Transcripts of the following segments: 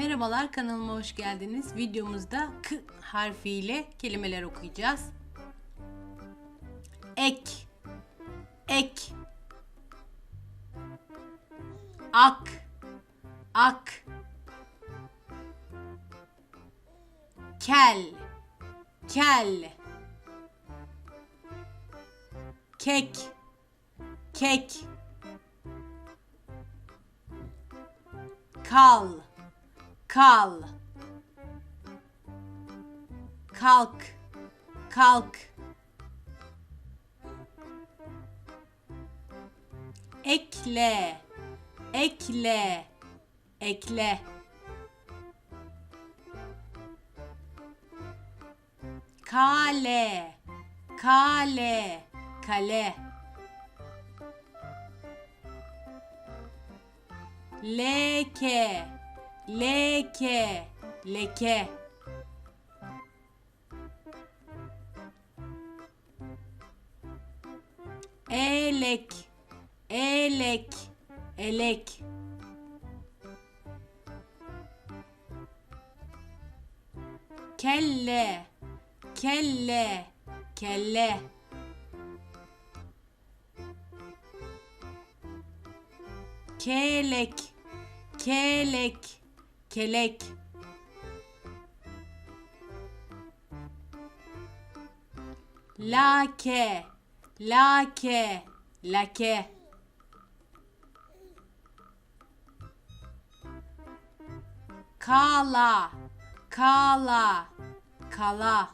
Merhabalar kanalıma hoş geldiniz. Videomuzda k harfiyle kelimeler okuyacağız. Ek. Ek. Ak. Ak. Kel. Kel. Kek. Kek. Kal kal. Kalk. Kalk. Ekle. Ekle. Ekle. Kale. Kale. Kale. Leke leke. Leke. Elek. Elek. Elek. Kelle. Kelle. Kelle. Kelek. Kelek kelek. Lake. Lake. Lake. Kala. Kala. Kala.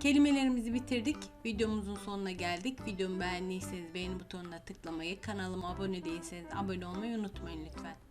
Kelimelerimizi bitirdik. Videomuzun sonuna geldik. Videomu beğendiyseniz beğeni butonuna tıklamayı, kanalıma abone değilseniz abone olmayı unutmayın lütfen.